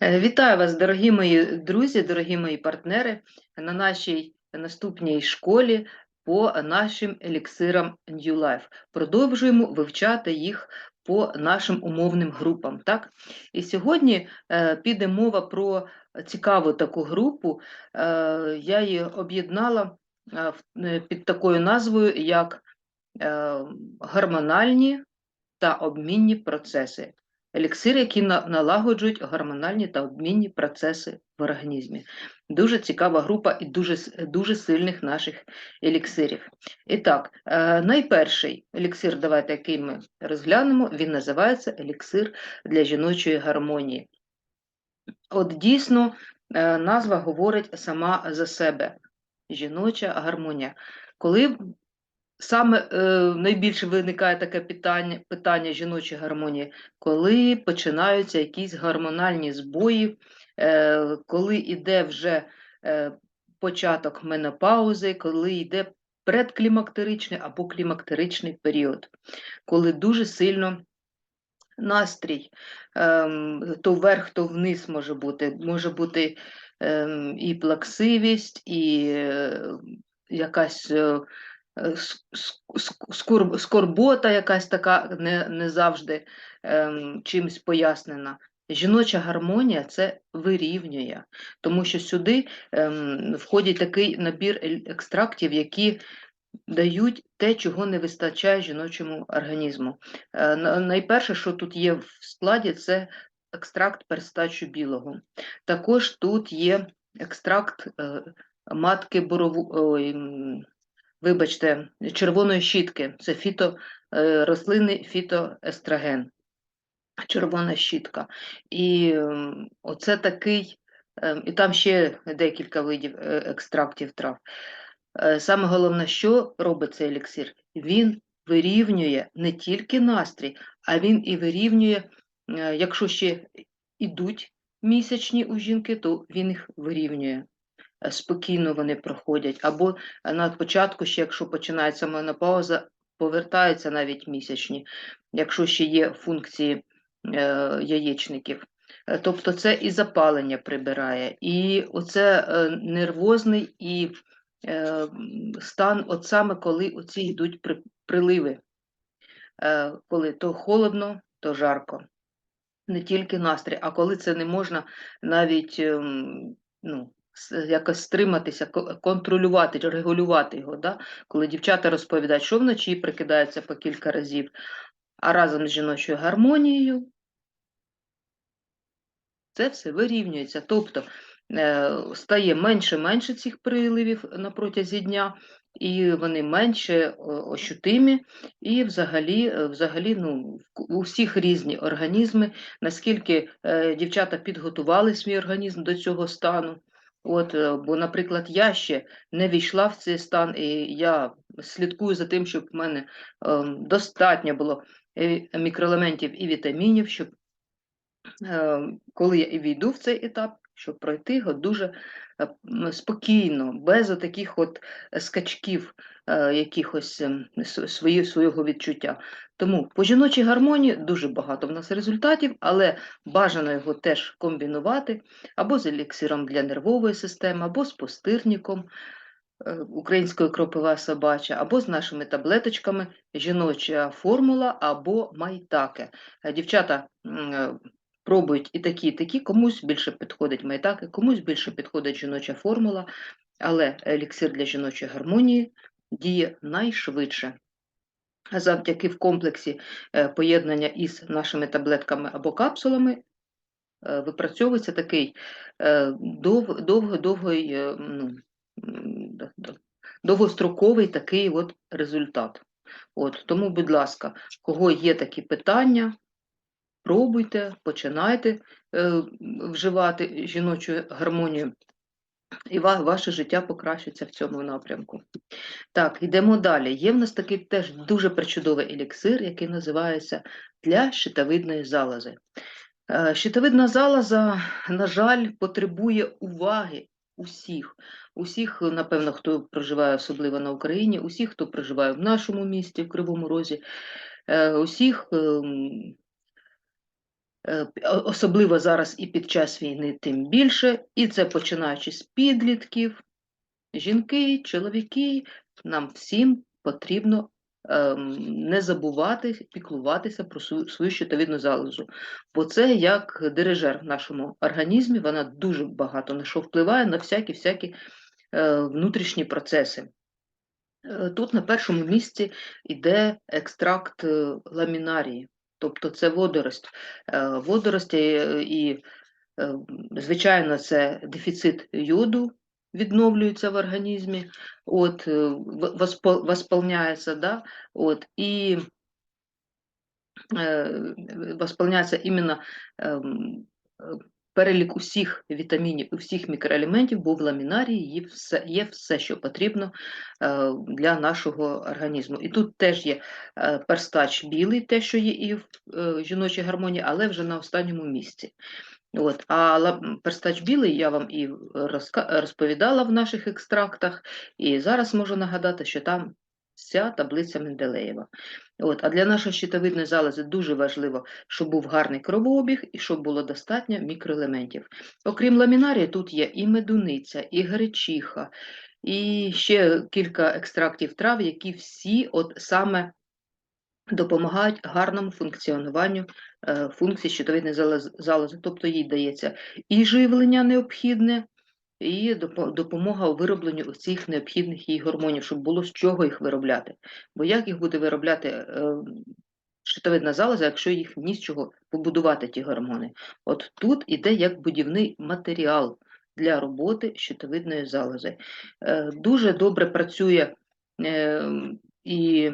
Е, Вітаю вас, дорогі мої друзі, дорогі мої партнери на нашій наступній школі по нашим еліксирам New Life. Продовжуємо вивчати їх по нашим умовним групам. Так? І сьогодні е, піде мова про цікаву таку групу. Е, я її об'єднала під такою назвою, як гормональні та обмінні процеси. Еліксири, які налагоджують гормональні та обмінні процеси в організмі. Дуже цікава група і дуже, дуже сильних наших еліксирів. І так, е, найперший еліксир, давайте, який ми розглянемо, він називається еліксир для жіночої гармонії. От дійсно, е, назва говорить сама за себе. Жіноча гармонія. Коли Саме е, найбільше виникає таке питання, питання жіночої гармонії, коли починаються якісь гормональні збої, е, коли йде вже е, початок менопаузи, коли йде предклімактеричний або клімактеричний період, коли дуже сильно настрій ем, то вверх, то вниз може бути. Може бути ем, і плаксивість, і е, якась. е, е, скор- скорбота якась така не, не завжди ем, чимось пояснена. Жіноча гармонія це вирівнює, тому що сюди ем, входить такий набір екстрактів, які дають те, чого не вистачає жіночому організму. Е, Найперше, що тут є в складі, це екстракт перстачу білого. Також тут є екстракт е, матки борову. ой, вибачте, червоної щітки. Це фіто, е, рослинний фітоестроген, червона щітка. І оце такий, ем, і там ще декілька видів е, екстрактів трав. Е, Саме головне, що робить цей еліксир? Він вирівнює не тільки настрій, а він і вирівнює, е, якщо ще ідуть місячні у жінки, то він їх вирівнює е, спокійно вони проходять. Або е, на початку, ще якщо починається менопауза, повертаються навіть місячні, якщо ще є функції е, яєчників. Е, Тобто це і запалення прибирає, і оце е, нервозний і е, стан, от саме коли оці йдуть при- приливи, е, коли то холодно, то жарко. Не тільки настрій, а коли це не можна навіть ем, ну, якось стриматися, контролювати, регулювати його. Да? Коли дівчата розповідають, що вночі прикидаються по кілька разів, а разом з жіночою гармонією це все вирівнюється. Тобто е, стає менше-менше цих приливів на протязі дня, і вони менше ощутимі, і взагалі, е, взагалі ну, у всіх різні організми, наскільки е, дівчата підготували свій організм до цього стану. От, е, бо, наприклад, я ще не війшла в цей стан, і я слідкую за тим, щоб в мене ем, достатньо було е, мікроелементів і вітамінів, щоб е, коли я і війду в цей етап, щоб пройти його дуже спокійно, без таких от скачків е, якихось ем, свої, свого відчуття. Тому по жіночій гармонії дуже багато в нас результатів, але бажано його теж комбінувати або з еліксиром для нервової системи, або з пустирником е, українською кропива собача, або з нашими таблеточками жіноча формула або майтаке. Е, Дівчата е, пробують і такі, і такі, комусь більше підходить майтаке, комусь більше підходить жіноча формула, але еліксир для жіночої гармонії діє найшвидше. Завдяки в комплексі е, поєднання із нашими таблетками або капсулами е, випрацьовується такий е, дов, довго, довгий, ну, довгостроковий такий от результат. От, тому, будь ласка, кого є такі питання, пробуйте, починайте е, вживати жіночу гармонію, і ва- ваше життя покращиться в цьому напрямку. Так, йдемо далі. Є в нас такий теж дуже причудовий еліксир, який називається для щитовидної залози. Е, Щитовидна залоза, на жаль, потребує уваги усіх. Усіх, напевно, хто проживає особливо на Україні, усіх, хто проживає в нашому місті, в Кривому Розі, е, усіх ем, Особливо зараз і під час війни, тим більше, і це починаючи з підлітків, жінки, чоловіки, нам всім потрібно ем, не забувати піклуватися про свою, щитовидну залозу. Бо це як дирижер в нашому організмі, вона дуже багато на що впливає на всякі-всякі е, внутрішні процеси. Е, Тут на першому місці йде екстракт е, ламінарії, тобто це водорость. Е, Водорості е, і, е, звичайно, це дефіцит йоду відновлюється в організмі, от, восполняється, да? от, і восполняється іменно ем, перелік усіх вітамінів, усіх мікроелементів, бо в ламінарії є все, є все, що потрібно е, для нашого організму. І тут теж є е, перстач білий, те, що є і в е, жіночій гармонії, але вже на останньому місці. От, а перстач білий я вам і розповідала в наших екстрактах, і зараз можу нагадати, що там вся таблиця Менделеєва. От, а для нашої щитовидної залози дуже важливо, щоб був гарний кровообіг і щоб було достатньо мікроелементів. Окрім ламінарії, тут є і медуниця, і гречиха, і ще кілька екстрактів трав, які всі от саме допомагають гарному функціонуванню е, функцій щитовидної залози. Тобто їй дається і живлення необхідне, і допомога у виробленню цих необхідних їй гормонів, щоб було з чого їх виробляти. Бо як їх буде виробляти е, щитовидна залоза, якщо їх ні з чого побудувати ті гормони? От тут іде як будівний матеріал для роботи щитовидної залози. Е, Дуже добре працює е, і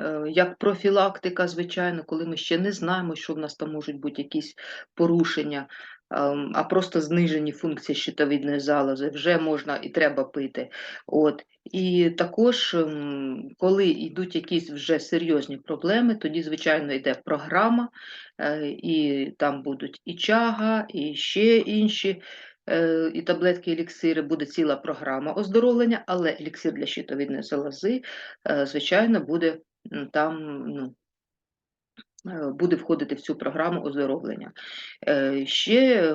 е, як профілактика, звичайно, коли ми ще не знаємо, що в нас там можуть бути якісь порушення, ем, а просто знижені функції щитовидної залози, вже можна і треба пити. От. І також, ем, коли йдуть якісь вже серйозні проблеми, тоді, звичайно, йде програма, е, і там будуть і чага, і ще інші. е, І таблетки, еліксири, буде ціла програма оздоровлення, але еліксир для щитовидної залози, е, звичайно, буде там ну, буде входити в цю програму оздоровлення. Е, Ще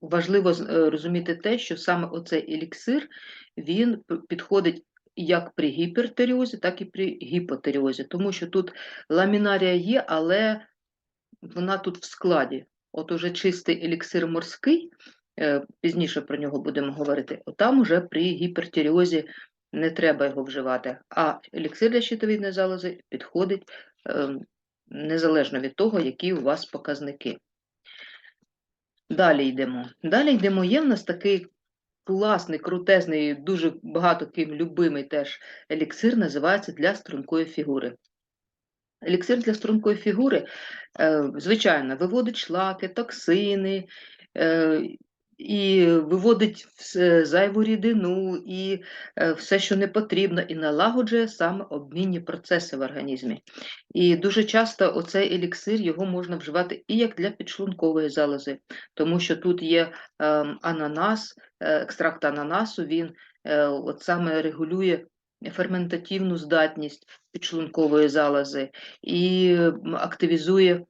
важливо е, розуміти те, що саме оцей еліксир він підходить як при гіпертеріозі, так і при гіпотеріозі, тому що тут ламінарія є, але вона тут в складі. От уже чистий еліксир морський, е, пізніше про нього будемо говорити, там уже при гіпертеріозі не треба його вживати. А еліксир для щитовидної залози підходить ем, незалежно від того, які у вас показники. Далі йдемо. Далі йдемо. Є в нас такий класний, крутезний, дуже багато ким любимий теж еліксир, називається для стрункої фігури. Еліксир для стрункої фігури, е, звичайно, виводить шлаки, токсини, е, і виводить зайву рідину, і е, все, що не потрібно, і налагоджує саме обмінні процеси в організмі. І дуже часто оцей еліксир його можна вживати і як для підшлункової залози, тому що тут є ем, ананас, е, екстракт ананасу, він е, от саме регулює ферментативну здатність підшлункової залози і активізує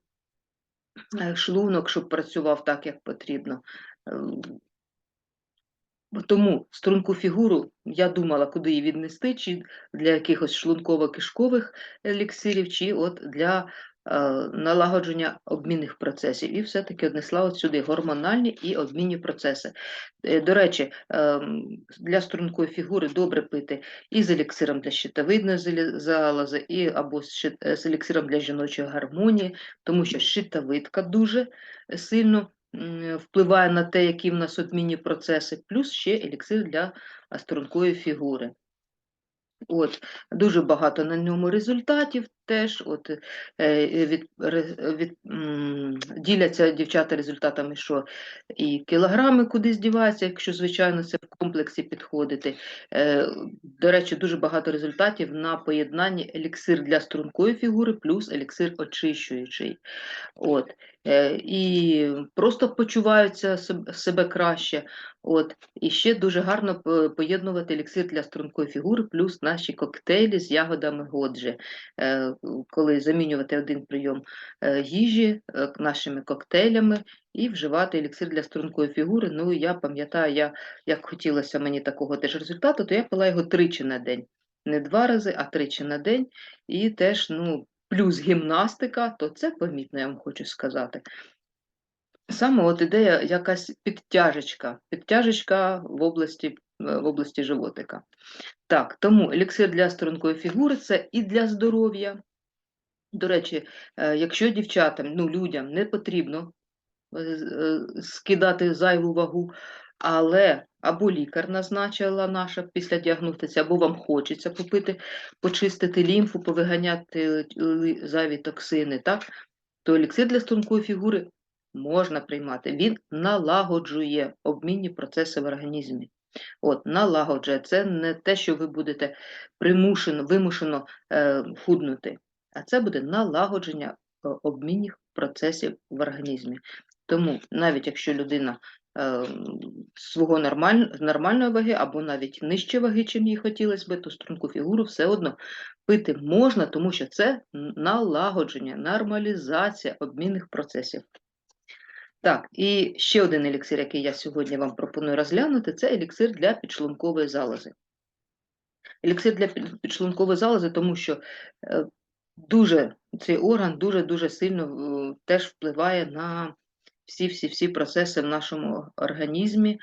шлунок, щоб працював так, як потрібно. Ем, Тому струнку фігуру я думала, куди її віднести, чи для якихось шлунково-кишкових еліксирів, чи от для е, налагодження обмінних процесів. І все-таки однесла от сюди гормональні і обмінні процеси. Е, До речі, ем, для стрункої фігури добре пити і з еліксиром для щитовидної залози, і або з еліксиром для жіночої гармонії, тому що щитовидка дуже сильно впливає на те, які в нас обмінні процеси, плюс ще еліксир для стрункої фігури. От, дуже багато на ньому результатів теж. От, е, від, від, діляться дівчата результатами, що і кілограми кудись діваються, якщо, звичайно, це в комплексі підходити. Е, до речі, дуже багато результатів на поєднанні еліксир для стрункої фігури плюс еліксир очищуючий. От, е, і просто почуваються себе краще. От, і ще дуже гарно поєднувати еліксир для стрункої фігури, плюс наші коктейлі з ягодами годжі. Е, е, коли замінювати один прийом е, їжі е, нашими коктейлями і вживати еліксир для стрункої фігури. Ну, я пам'ятаю, я, як хотілося мені такого теж результату, то я пила його тричі на день. Не два рази, а тричі на день. І теж, ну, плюс гімнастика, то це помітно, я вам хочу сказати. Саме от ідея якась підтяжечка, підтяжечка в області, е, в області животика. Так, тому еліксир для стрункої фігури це і для здоров'я. До речі, е, якщо дівчатам, ну, людям не потрібно е, скидати зайву вагу, але або лікар назначила наша після діагностиці, або вам хочеться попити, почистити лімфу, повиганяти зайві токсини, так? то еліксир для стрункої фігури можна приймати. Він налагоджує обмінні процеси в організмі. От, налагоджує. Це не те, що ви будете примушено, вимушено е, худнути, а це буде налагодження е, обмінних процесів в організмі. Тому навіть якщо людина свого нормаль, нормальної ваги або навіть нижче ваги, чим їй хотілося би, то струнку фігуру все одно пити можна, тому що це налагодження, нормалізація обмінних процесів. Так, і ще один еліксир, який я сьогодні вам пропоную розглянути, це еліксир для підшлункової залози. Еліксир для підшлункової залози, тому що е, дуже цей орган дуже-дуже сильно теж впливає на всі-всі-всі процеси в нашому організмі,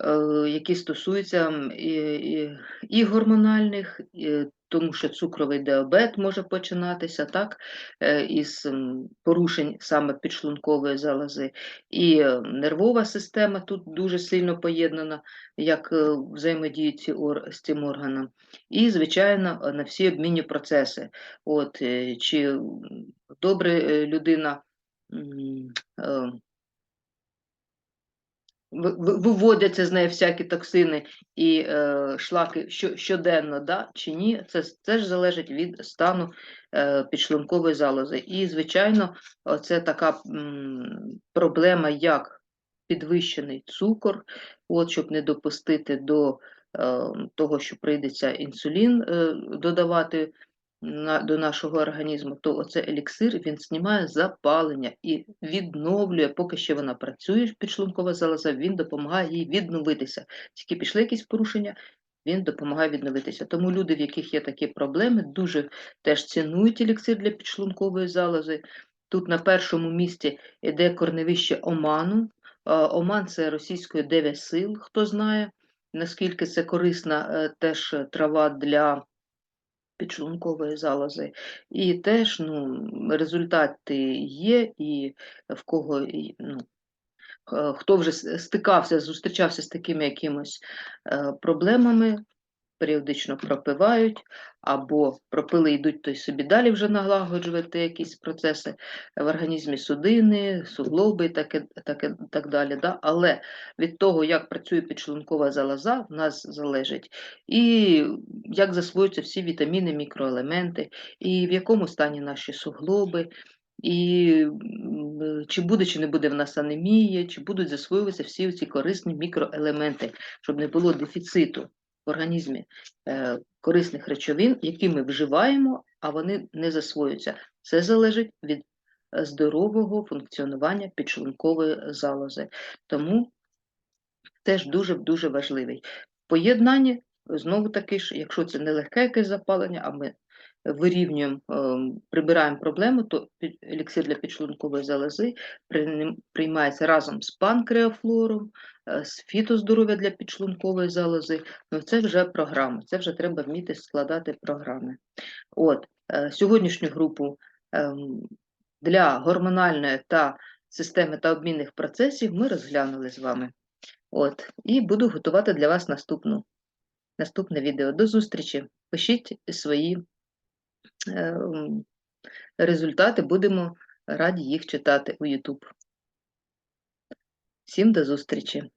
е, які стосуються і, і, і гормональних, і, тому що цукровий діабет може починатися так, е, із порушень саме підшлункової залози, і е, нервова система тут дуже сильно поєднана, як взаємодіють з цим органом. І, звичайно, на всі обмінні процеси. От, чи добре людина виводяться з неї всякі токсини і е, шлаки щоденно, да, чи ні, це ж залежить від стану е, підшлункової залози. І, звичайно, це така м, проблема, як підвищений цукор, от, щоб не допустити до е, того, що прийдеться інсулін е, додавати на, до нашого організму, то оце еліксир він знімає запалення і відновлює, поки ще вона працює, підшлункова залоза, він допомагає їй відновитися. Тільки пішли якісь порушення, він допомагає відновитися. Тому люди, в яких є такі проблеми, дуже теж цінують еліксир для підшлункової залози. Тут на першому місці йде корневище оману. Е, Оман це російською дев'ять сил, хто знає, наскільки це корисна е, теж трава для підшлункової залози. І теж ну, результати є, і в кого ну, е, хто вже стикався, зустрічався з такими якимось е, проблемами, періодично пропивають, або пропили йдуть то й собі далі вже налагоджувати якісь процеси в організмі судини, суглоби і таке, таке, так далі. Да? Але від того, як працює підшлункова залоза, в нас залежить і як засвоюються всі вітаміни, мікроелементи, і в якому стані наші суглоби, і чи буде, чи не буде в нас анемія, чи будуть засвоюватися всі ці корисні мікроелементи, щоб не було дефіциту в організмі е, корисних речовин, які ми вживаємо, а вони не засвоюються. Це залежить від е, здорового функціонування підшлункової залози. Тому теж дуже-дуже важливий. В поєднанні, знову таки ж, якщо це не легке якесь запалення, а ми вирівнюємо, ем, прибираємо проблему, то еліксир для підшлункової залози приймається разом з панкреафлором, е, з фітоздоров'я для підшлункової залози. Ну, це вже програма, це вже треба вміти складати програми. От, е, сьогоднішню групу ем, для гормональної та системи та обмінних процесів ми розглянули з вами. От, і буду готувати для вас наступну, наступне відео. До зустрічі. Пишіть свої результати, будемо раді їх читати у YouTube. Всім до зустрічі!